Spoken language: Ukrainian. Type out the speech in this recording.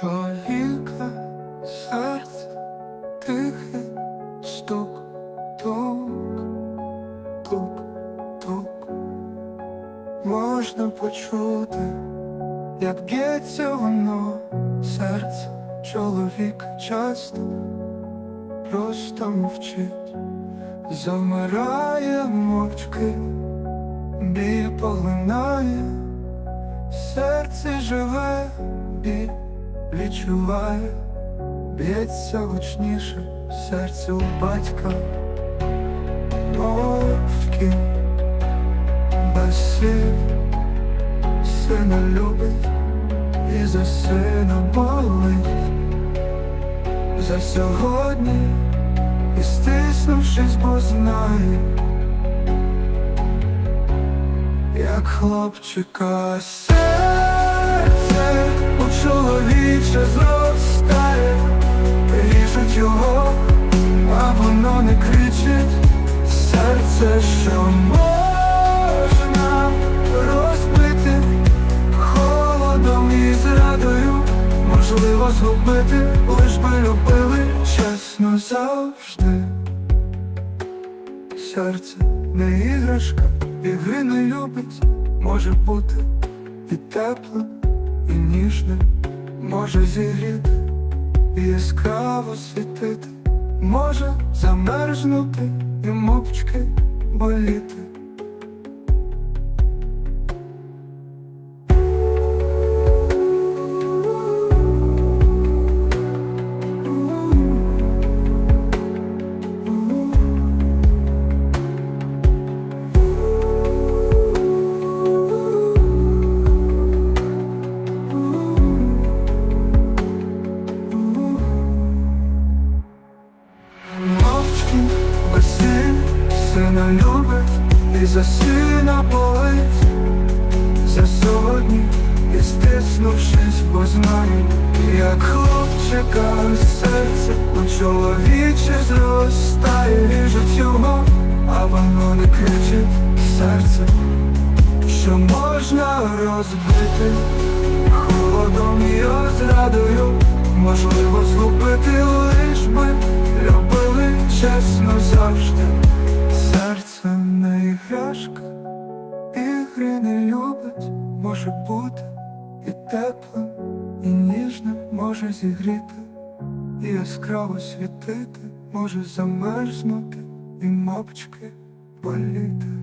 чоловіка серце тихий стук, тук, тук, тук. Можна почути, як б'ється воно серце. Чоловіка часто просто мовчить, замирає мовчки, біль поглинає, серце живе, біль відчуває, б'ється гучніше серце у батька, мовчки, без слів, сина любить і за сина болить за сьогодні і стиснувшись, бо знає, як хлопчика чоловіче зростає, ріжуть його, а воно не кричить, серце, що можна розбити холодом і зрадою, можливо згубити, лиш би любили чесно завжди. Серце не іграшка, ігри не любить, може бути і теплим, і ніжним, може зігріти, і яскраво світити, може замерзнути і мовчки боліти. Сина любить і за сина болить. За сьогодні і стиснувшись, бо як хлопчика серце у чоловіче зростає, ріжуть його, а воно не кричить серце, що можна розбити? Холодом і зрадою, можливо згубити іграшка, ігри не любить, може бути і теплим, і ніжним може зігріти, і яскраво світити, може замерзнути, і мовчки боліти.